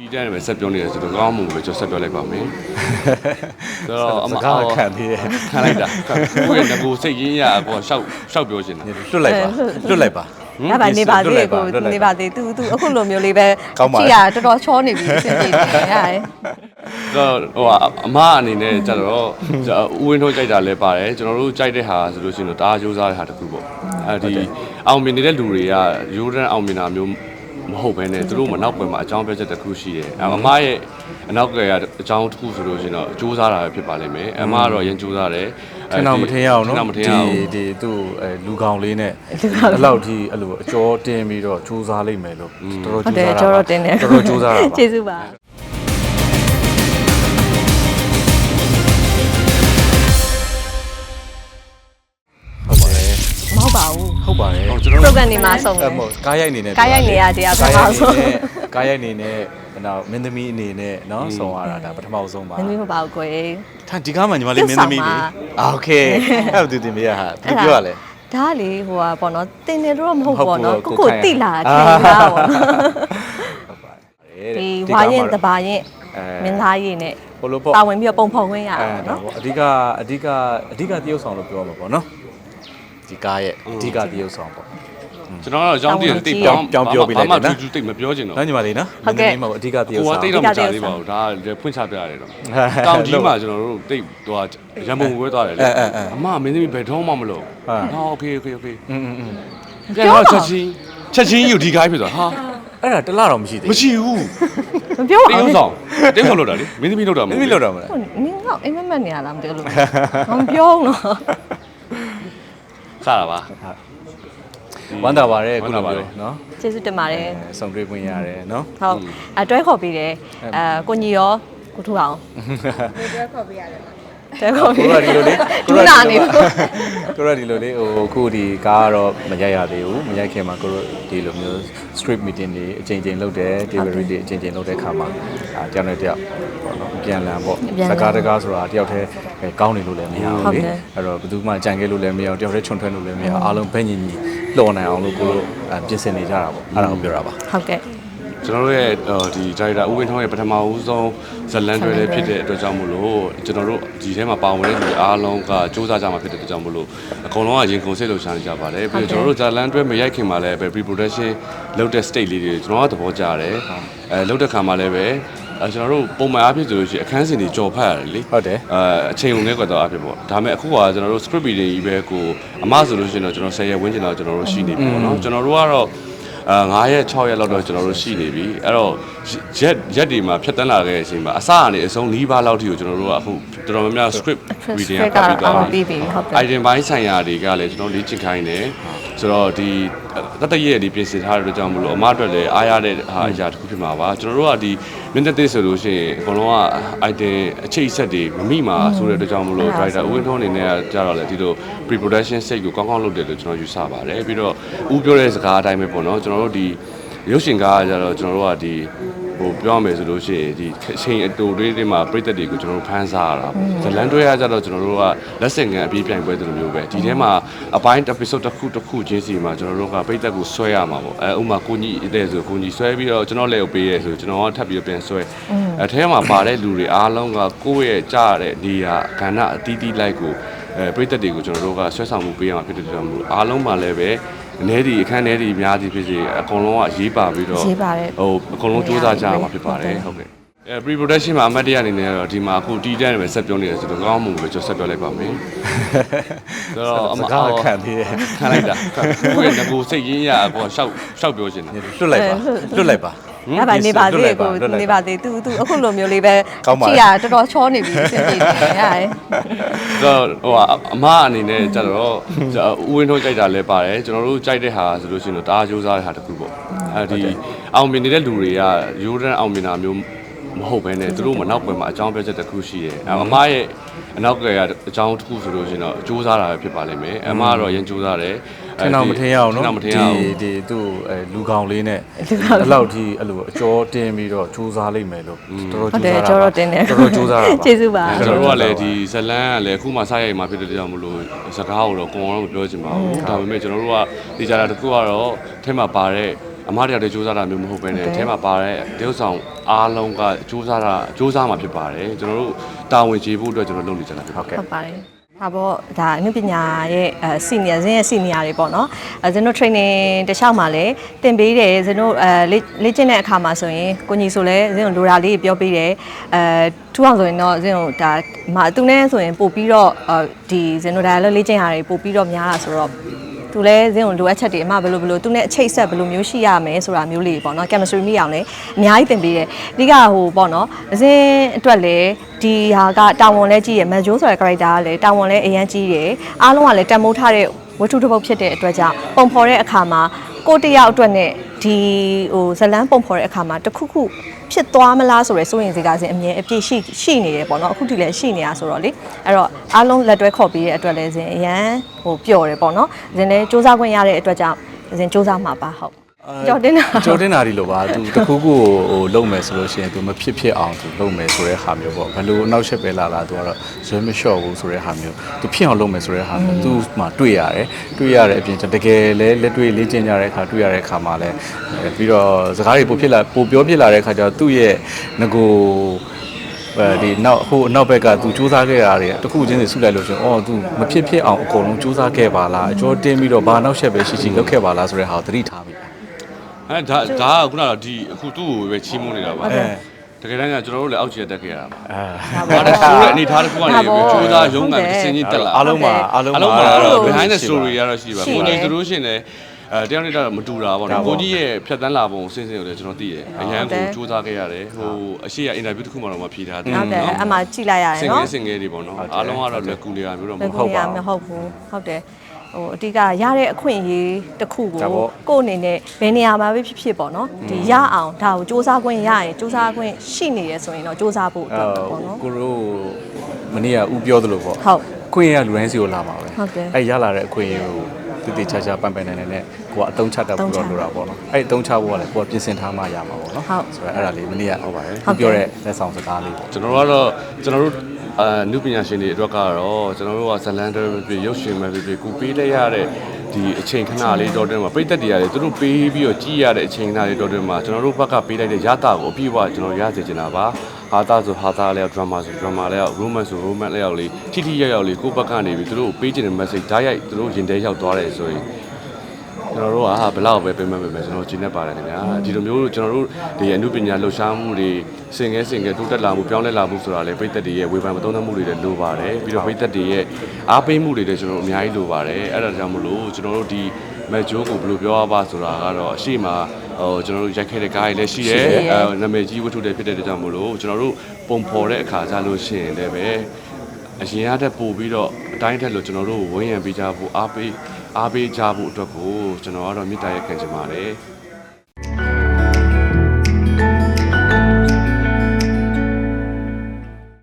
တီးတန်းတယ်ပဲဆက်ပြောနေတယ်ဆိုတော့ကောင်းမှုပဲကျွန်တော်ဆက်ပြောလိုက်ပါမယ်ဆိုတော့အမစကားခံသေးတယ်ခံလိုက်တာကိုယ့်ရဲ့ငကိုစိတ်ရင်းရအပေါ်ရှောက်ရှောက်ပြောချင်တာလွတ်လိုက်ပါလွတ်လိုက်ပါရပါနေပါသေးတယ်ကိုလွတ်လိုက်ပါနေပါသေး तू तू အခုလိုမျိုးလေးပဲကောင်းပါလားကြည့်ရတော်တော်ချောနေပြီအဆင်ပြေနေရတယ်ဆိုတော့ဟိုအမအနေနဲ့ကျတော့ဦးဝင်းထုတ်ကြိုက်တာလည်းပါတယ်ကျွန်တော်တို့ကြိုက်တဲ့ဟာဆိုလို့ရှိရင်တော့တအားကြိုးစားတဲ့ဟာတစ်ခုပေါ့အဲဒီအောင်မြင်နေတဲ့လူတွေကရိုးတန်းအောင်မြင်တာမျိုး မဟုတ်ဘဲနဲ့သူတို့မနောက်ွယ်မှာအကြောင်းပြချက်တစ်ခုရှိတယ်အမရဲ့အနောက်ကွယ်ကအကြောင်းတစ်ခုဆိုလို့ရှိရင်တော့ကြိုးစားတာပဲဖြစ်ပါလိမ့်မယ်အမကတော့ရင်ကြိုးစားတယ်ထင်တော့မထင်ရအောင်ထင်နော်တော့မထင်ရအောင်ဒီဒီသူ့အဲလူကောင်လေးနဲ့အဲ့လောက်ထိအဲ့လိုအကျော်တင်းပြီးတော့စူးစမ်းလိုက်မယ်လို့တော်ဟုတ်တော်တယ်စူးစမ်းကျော်တော့တင်တယ်တော်တော်စူးစမ်းတာပါကျေးဇူးပါ ဟုတ်ကျွန်တော်တို့ program နေမှာဆုံးတယ် အဲ့မို့ကားရိုက်အနေနဲ့ ကားရိုက်နေရတရားပထမဆုံး ကားရိုက်အနေနဲ့နောက်မင်းသမီးအနေနဲ့เนาะဆောင်ရတာဒါပထမဆုံးပါ မင်းမဟုတ်ပါဘူးကိုယ် ထန်ဒီကားမှာညီမလေးမင်းသမီးလေအာโอเคအဲ့ဒါသူတင်ပြရဟာဘယ်လိုပြောရလဲ ဒါကလေဟိုကပေါ့နော်တင်တယ်တော့မဟုတ် ဟုတ် ပေါ့နော် ကို ကို ကို ကို ခိုင်း တိလာ အာ ခင်တာပေါ့နော် ဟုတ်ပါတယ် ဒီဝါရင်တဘာရင် အဲ မင်းသားရင်နဲ့ ဘလိုပေါ့ တာဝန်ပြီးတော့ပုံဖော်ခွင့်ရ အဲ အောင် ဒါ နော် ပေါ့အဓိကအဓိကအဓိကတရုပ်ဆောင်လို့ပြောမှာပေါ့နော်ဒီကားရဲ့အဓိကတရုပ်ဆောင်ပေါ့ ကျွန်တော်ကတော့အကြောင်းတည်းတိတ် ပြောင်းပြောင်းပြောပြလိုက်တယ်နော် ဘာမှတူတူတိတ်မပြောချင်တော့ နော်ညီမလေးနော် ဟုတ်ကဲ့ မင်းသမီးမဟုတ်အဓိကတရုပ် ကိုက ဆောင် တိတ်တော့မကြသေးပါဘူးဒါကဖွင့်ချပြရတယ်တော့ကောင်းကြီးမှာကျွန်တော်တို့တိတ်ဟိုရံပုံဝဲသွားတယ်လေအမမင်းသမီးဘယ်တော့မှမလို့ဟာโอเคโอเคโอเค อืมอืมอืม ပြန်တော့ချက်ချင်းချက်ချင်းယူဒီကိုင်းဖြစ်သွားဟာ အဲ့ဒါတလားတော့မရှိသေး မရှိဘူး မပြော တိ အောင် တ်ဆောင်တိတ်ဆောင်လို့တာလေမင်းသမီးလို့တာမ ဘူး ဟုတ် မင်းမလို့တော့မလား ဟုတ်နင်းကအိမ်မက်မက်နေရလားမသိဘူးလို့မပြောဘူးနော် စတာပါ ဝမ်းသာပါတယ်ဝခုမ်းသာလိုပါတယ်မျိုးနော်ကျေးဇူးတင်ပါတယ်အဲဆောင်တွေ့ခွင့်ရတယ်နော်ဟုတ်အတွဲခေါ်ပေးတယ်အဲကိုညီရောကိုထူအောင်တွဲခေါ်ပေးရတယ် တွဲခေါ်ပေးကိုရဒီလိုလေးဒူနာနေဘူးကိုရဒီလိုလေးဟိုအခုဒီကားကတော့မရိုက်ရသေးဘူးမရိုက်ခင်မှာကိုရဒီလိုမျိုး street meeting တွေအချိန်ချင်းလုပ်တယ် delivery တွေအချိန်ချင်းလုပ်တဲ့ခါမှာအာတယောက်နဲ့တယောက်ပေါ့နော်အပြန်လန်ပေါ့စကားတကားဆိုတာတယောက်တည်းအဲကောင်းနေလို့လည်းမရဘူးလေအဲ့တော့ဘယ်သူမှကြံခဲ့လို့လည်းမရဘူးတယောက်တည်းခြုံထွက်လို့လည်းမရဘူးအားလုံးဘက်ညီညီလှော်နိုင်အောင်လို့ကိုလိုပြင်ဆင်နေကြတာပေါ့အဲ့ဒါကိုပြောတာပါဟုတ်ကဲ့ ကျွန်တော်တို့ရဲ့ဒီဒါရိုက်တာဦးဝင်းထောင်းရဲ့ပထမဦးဆုံးဇလန်တွဲလေးဖြစ်တဲ့အတွက်ကြောင့်မို့လို့ကျွန်တော်တို့ဒီထဲမှာပါဝင်တဲ့လူအားလုံးကစူးစမ်းကြမှာဖြစ်တဲ့အတွက်ကြောင့်မို့လို့အကုန်လုံးကရင်ကုန်စိတ်လှုပ်ရှားနေကြပါတယ်ပြီးတော့ကျွန်တော်တို့ဇလန်တွဲမရိုက်ခင်မှာလည်းပဲ pre production လုပ်တဲ့ state လေးတွေကျွန်တော်ကသဘောကျတယ်အဲလုပ်တဲ့ခါမှာလည်းပဲအဲကျွန်တော်တို့ပုံမှန်အားဖြင့်ဆိုလို့ရှိရင်အခန်းစဉ်တွေကြော်ဖတ်ရတယ်လေဟုတ်တယ်အဲအချိန်ုံနဲ့ကွက်တော့အဖြစ်ပေါ့ဒါပေမဲ့အခုကကျွန်တော်တို့ script reading ကြီးပဲကိုအမဆိုလို့ရှိရင်တော့ကျွန်တော်10ရက်ဝန်းကျင်တော့ကျွန်တော်တို့ရှိနေပြီပေါ့နော်ကျွန်တော်တို့ကတော့အဲ 9ရက်6ရက်လောက်တော့ကျွန်တော်တို့ရှိနေပြီအဲ့တော့ရက်ရက်ဒီမှာဖြတ်တန်းလာခဲ့တဲ့အချိန်မှာအစကနေအဆုံး၄ပါးလောက်ထိကိုကျွန်တော်တို့ကအခုတော်တော်များများ script reading ကဖတ်ပြီးသွားအောင်ပြီပြီးပြီဟုတ်ကဲ့ item ဘိုင်းဆိုင်ရာတွေကလည်းကျွန်တော်လေ့ကျင့်ခိုင်းတယ် ဆိုတော့ဒီတတရက်ဒီပြင်ဆင်ထားတဲ့အတွက်ကြောင့်မလို့အမအတွက်လည်းအားရတဲ့ဟာအရာတစ်ခုဖြစ်မှာပါကျွန်တော်တို့ကဒီမင်းသက်ဆိုလို့ရှိရင်အကုန်လုံးက item အခြေအဆက်တွေမမိမှာဆိုတဲ့အတွက်ကြောင့်မလို့ writer ဦးဝင်းထွန်းအနေနဲ့ကကြတော့လေဒီလို pre production စိတ်ကိုကောင်းကောင်းလုပ်တယ်လို့ကျွန်တော်ယူဆပါတယ်ပြီးတော့ဦးပြောတဲ့စကားအတိုင်းပဲပေါ့နော်ကျွန်တော်တို့ဒီရုပ်ရှင်ကားကကြတော့ကျွန်တော်တို့ကဒီ ဟိုပြောရမယ်ဆိုလို့ရှိရင်ဒီအချိန်အတူတွေတွေမှာပြည်သက်တွေကိုကျွန်တော်တို့ဖန်ဆားရတာပေါ့ဇလန်တွဲရကြတော့ကျွန်တော်တို့ကလက်ဆင့်ကန်အပြေးပြိုင်ပွဲတွေလိုမျိုးပဲဒီထဲမှာအပိုင်း episode တစ်ခုတစ်ခုချင်းစီမှာကျွန်တော်တို့ကပြည်သက်ကိုဆွဲရမှာပေါ့အဲဥမာကိုကြီးတဲ့ဆိုကိုကြီးဆွဲပြီးတော့ကျွန်တော်လည်းကိုပေးရဲဆိုကျွန်တော်ကထပ်ပြီးတော့ပြန်ဆွဲအဲထဲမှာပါတဲ့လူတွေအားလုံးကကိုယ့်ရဲ့ကြားရတဲ့နေရာကဏ္ဍအတီးတီးလိုက်ကိုအဲပြည်သက်တွေကိုကျွန်တော်တို့ကဆွဲဆောင်မှုပေးရမှာဖြစ်တဲ့ကြောင့်မို့အားလုံးပါလည်းပဲ အနေဒီအခန်းထဲဒီအများကြီးဖြစ်စေအကုန်လုံးကရေးပါပြီးတော့ရေးပါတယ်ဟိုအကုန်လုံးစူးစမ်းကြရမှာဖြစ်ပါတယ်ဟုတ်ကဲ့အဲ pre production မှာအမတ်တရအနေနဲ့ကတော့ဒီမှာအခုတီးတန်းတယ်ပဲဆက်ပြောနေတယ်ဆိုတော့ကောင်းမှုပဲကျွန်တော်ဆက်ပြောလိုက်ပါမယ်ဆိုတော့အမစကားခံသေးတယ်ခံလိုက်တာကိုယ့်ရဲ့ငကိုစိတ်ရင်းရအပေါ်ရှောက်ရှောက်ပြောချင်တာလွတ်လိုက်ပါလွတ်လိုက်ပါ ရပါနေပါသေးတယ်ကိုလွတ်လိုက်ပါနေပါသေး तू तू အခုလိုမျိုးလေးပဲကောင်းပါလားကြည့်ရတော်တော်ချောနေပြီအဆင်ပြေနေရတယ်ဆိုတော့ဟိုအမအနေနဲ့ကျတော့ဦးဝင်းထုတ်ကြိုက်တာလည်းပါတယ်ကျွန်တော်တို့ကြိုက်တဲ့ဟာဆိုလို့ရှိရင်တော့တအားကြိုးစားတဲ့ဟာတစ်ခုပေါ့အဲဒီအောင်မြင်နေတဲ့လူတွေကရိုးတန်းအောင်မြင်တာမျိုး မဟုတ်ဘဲနဲ့သူတို့မနောက်ွယ်မှာအကြောင်းပြချက်တစ်ခုရှိတယ်အမရဲ့အနောက်ကွယ်ကအကြောင်းတစ်ခုဆိုလို့ရှိရင်တော့ကြိုးစားတာပဲဖြစ်ပါလိမ့်မယ်အမကတော့ရင်ကြိုးစားတယ်ထင်တော့မထင်ရအောင်နော်ထင်တော့မထင်ရအောင်ဒီဒီသူ့အဲလူကောင်လေးနဲ့အဲ့လောက်ထိအဲ့လိုအကျော်တင်းပြီးတော့စူးစမ်းလိုက်မယ်လို့တော်ဟုတ်တတော်ယ်စူးစမ်းတာကျော်တော့တင်တယ်တော်တော်စူးစမ်းတာပါကျေးဇူးပါအဲကျွန်တော်တို့ကလည်းဒီဇလန်းကလည်းအခုမှစရိုက်မှာဖြစ်တဲ့ကြောင့်မလို့စကားကိုတော့ကိုယ်ကတော့မပြောချင်ပါဘူးဒါပေမဲ့ကျွန်တော်တို့ကဒီကြတာတစ်ခုကတော့ထဲမှာပါတဲ့ အမားတရားတွေစူးစမ်းတာမျိုးမဟုတ်ဘဲနဲ့ဟုတ်တယ်အဲထဲမှာပါတဲ့တရုပ်ဆောင်အားလုံးကစူးစမ်းတာစူးစမ်းမှာဖြစ်ပါတယ်ကျွန်တော်တို့တာဝန်ကျေဖို့အတွက်ကျွန်တော်လုပ်နေကြတာဖြစ်ပါတယ်ဟုတ်ပါတယ်ဟာပေါ့ဒါအနုပညာရဲ့အဲစီနီယာဇင်းရဲ့စီနီယာတွေပေါ့နော်အဲဇင်းတို့ training တခြားမှာလည်းသင်ပေးတယ်ဇင်းတို့အဲလေ့လေ့ကျင့်တဲ့အခါမှာဆိုရင်ကိုညီဆိုလဲဇင်းတို့လိုရာလေးပြောပေးတယ်အဲထူအောင်ဆိုရင်တော့ဇင်းတို့ဒါမသူနဲ့ဆိုရင်ပို့ပြီးတော့ဒီဇင်းတို့ဒါလည်းလေ့ကျင့်ရတယ်ပို့ပြီးတော့များတာဆိုတော့ သူလဲဇင်းကိုလိုအပ်ချက်တွေအမဘယ်လိုဘယ်လိုသူနဲ့အချိတ်ဆက်ဘယ်လိုမျိုးရှိရမယ်ဆိုတာမျိုးလေးပေါ့နော် chemistry မိအောင်လဲအများကြီးသင်ပေးတယ်အဓိကဟိုပေါ့နော်ဇင်းအတွက်လဲဒီဟာကတာဝန်လဲကြီးရယ်မန်ဂျိုးဆိုတဲ့ character ကလည်းတာဝန်လဲအရန်ကြီးတယ်အားလုံးကလည်းတန်မိုးထားတဲ့ဝတ္ထုတစ်ပုဒ်ဖြစ်တဲ့အတွက်ကြောင့်ပုံဖော်တဲ့အခါမှာကိုယ့်တစ်ယောက်အတွက်နဲ့ ဒီဟိုဇလန်းပုံဖော်တဲ့အခါမှာတစ်ခုခုဖြစ်သွားမလားဆိုရယ်စိုးရင်စိတ်ကစင်အမြဲအပြည့်ရှိရှိနေတယ်ပေါ့နော်အခုထိလည်းရှိနေတာဆိုတော့လေအဲ့တော့အားလုံးလက်တွဲခေါ်ပြီးတဲ့အတွက်လည်းစင်အရန်ဟိုပျော်တယ်ပေါ့နော်စင်လည်းစူးစမ်းခွင့်ရတဲ့အတွက်ကြောင့်စင်စူးစမ်းမှာပါဟုတ် ကြော်တင်တာကြောတင်တာဒီလိုပါသူတခုခုကိုဟိုလုံမယ်ဆိုလို့ရှိရင်သူမဖြစ်ဖြစ်အောင်သူလုံမယ်ဆိုတဲ့ဟာမျိုးပေါ့ဘယ်လိုအနောက်ရှက်ပဲလာလာသူကတော့ဇွဲမလျှော့ဘူးဆိုတဲ့ဟာမျိုးသူဖြစ်အောင်လုံမယ်ဆိုတဲ့ဟာမျိုးသူမှတွေ့ရတယ်တွေ့ရတဲ့အပြင်တကယ်လဲလက်တွေ့လေ့ကျင့်ကြတဲ့အခါတွေ့ရတဲ့အခါမှာလဲအဲပြီးတော့စကားတွေပိုဖြစ်လာပိုပြောဖြစ်လာတဲ့အခါကျတော့သူ့ရဲ့ငကိုအဲဒီနောက်ဟိုအနောက်ဘက်ကသူစူးစမ်းခဲ့တာတွေတခုချင်းစီဆုလိုက်လို့ဆိုရင်အော်သူမဖြစ်ဖြစ်အောင်အကုန်လုံးစူးစမ်းခဲ့ပါလားအကျော်တင်းပြီးတော့ဘာနောက်ရှက်ပဲရှိရှိလုပ်ခဲ့ပါလားဆိုတဲ့ဟာကိုသတိထားမိတယ် အဲဒါဒါကခုနကတော့ဒီအခုသူ့ကိုပဲချီးမွမ်းနေတာပါဟုတ်ကဲ့တကယ်တမ်းကျကျွန်တော်တို့လည်းအောက်ခြေတက်ခဲ့ရတာပါအာဘာလဲဆိုးတဲ့အနေထားတစ်ခုကနေပြီးကြိုးစားရုံးကန်တစ်စင်းချင်းတက်လာအားလုံးမှာအားလုံးအမှာလုံးမှာတော့ဟုတ်တယ် behind the story ရတော့ရှိပါရှိဘူးတယ်ကိုကြီးတို့ရှင်လည်းအဲတယောက်နဲ့တော့မတူတာပေါ့နော်ကိုကြီးရဲ့ဖြတ်တန်းလာပုံစင်းစင်းကိုလည်းကျွန်တော်သိတယ်အရန်ကိုကြိုးစားခဲ့ရတယ်ဟိုအရှိရ interview တစ်ခုမှတော့မဖြေထားသေးဟုတ်တယ်နော်အမှကြည့်လိုက်ရတယ်စင်နော်ငယ်စင်ငယ်တွေပေါ့နော်အားလုံးကတော့လက်ကူနေတာမျိုးတော့မဘယ်ဟုတ်ကူပါရဘူး မဟုတ်ဘူးဟုတ်တယ် ဟိုအတိကရတဲ့အခွင့်အရေးတစ်ခုကိုဒါပေါ့ကိုယ့်အနေနဲ့ဘယ်နေရာမှာပဲဖြစ်ဖြစ်ပေါ့နော်ဒီရအောင်ဒါကိုစူးစမ်းခွင့်ရရင်စူးစမ်းခွင့်ရှိနေရဆိုရင်တော့စူးစမ်းဖို့အတွက်ပေါ့နော်ကိုရိုမနေ့ကဦးပြောသလိုပေါ့ဟုတ်အခွင့်အရေးကလူတိုင်းစီကိုလာမှာပဲဟုတ်တယ်အဲရလာတဲ့အခွင့်အရေးကိုတည်တည်ချာချာပန်ပန်နိုင်နိုင်နဲ့ကိုကအတုံးချတတ်ဖို့တော့လိုတာပေါ့နော်အဲအတုံးချဖို့ကလည်းကိုကပြင်ဆင်ထားမှရမှာပေါ့နော်ဟုတ်ဆိုတော့အဲ့ဒါလေးမနေ့ကဟုတ်ပါတယ်ဟုတ်ဦးကဲ့ပြောတဲ့လက်ဆောင်စကားလေးပေါ့ကျွန်တော်တို့ကတော့ကျွန်တော်တို့ အာနုပညာရှင်တွေအတွက်ကတော့ကျွန်တော်တို့ကဇလန်ဒာပဲရုပ်ရှင်ပဲပဲကူပေးလိုက်ရတဲ့ဒီအချိန်ခဏလေးတော့တွင်းမှာပိတ်သက်တရားတွေသူတို့ပေးပြီးတော့ကြည်ရတဲ့အချိန်ခဏလေးတော့တွင်းမှာကျွန်တော်တို့ဘက်ကပေးလိုက်တဲ့ရတာကိုအပြည့်အဝကျွန်တော်ရစေချင်တာပါဟာတာဆိုဟာတာလဲဒရမာဆိုဒရမာလဲ romance ဆို romance လဲရောက်လေးထိထိရောက်ရောက်လေးကိုယ့်ဘက်ကနေပြီးသူတို့ပေးချင်တဲ့ message ဓာတ်ရိုက်သူတို့ရင်ထဲရောက်သွားတယ်ဆိုရင် ကျွန်တော်တို့ကဘယ်လောက်ပဲပြင်မဲ့ပြင်မဲ့ကျွန်တော်ကျင်းနေပါတယ်ခင်ဗျာဒီလိုမျိုးကျွန်တော်တို့ဒီအမှုပညာလှူရှားမှုတွေစင်ငယ်စင်ငယ်တိုးတက်လာမှုပြောင်းလဲလာမှုဆိုတာလေပိတ်သက်တွေရဲ့ဝေဖန်မသုံးသပ်မှုတွေလည်းလိုပါတယ်ပြီးတော့ပိတ်သက်တွေရဲ့အားပေးမှုတွေလည်းကျွန်တော်တို့အများကြီးလိုပါတယ်အဲ့ဒါကြောင့်မလို့ကျွန်တော်တို့ဒီမက်ဂျိုးကိုဘယ်လိုပြောရပါဆိုတာကတော့အရှိမဟိုကျွန်တော်တို့ရိုက်ခဲ့တဲ့ကားတွေလည်းရှိတယ်အဲနာမည်ကြီးဝတ္ထုတွေဖြစ်တဲ့အတွက်ကြောင့်မလို့ကျွန်တော်တို့ပုံဖော်တဲ့အခါကျလို့ရှိရင်လည်းပဲအရင်ရတဲ့ပို့ပြီးတော့အတိုင်းထက်လို့ကျွန်တော်တို့ဝင်းရံပေးကြဖို့အားပေး အားပေးကြဖို့အတွက်ကိုကျွန်တော်ကတော့မေတ္တာရက်ခံချင်ပါတယ်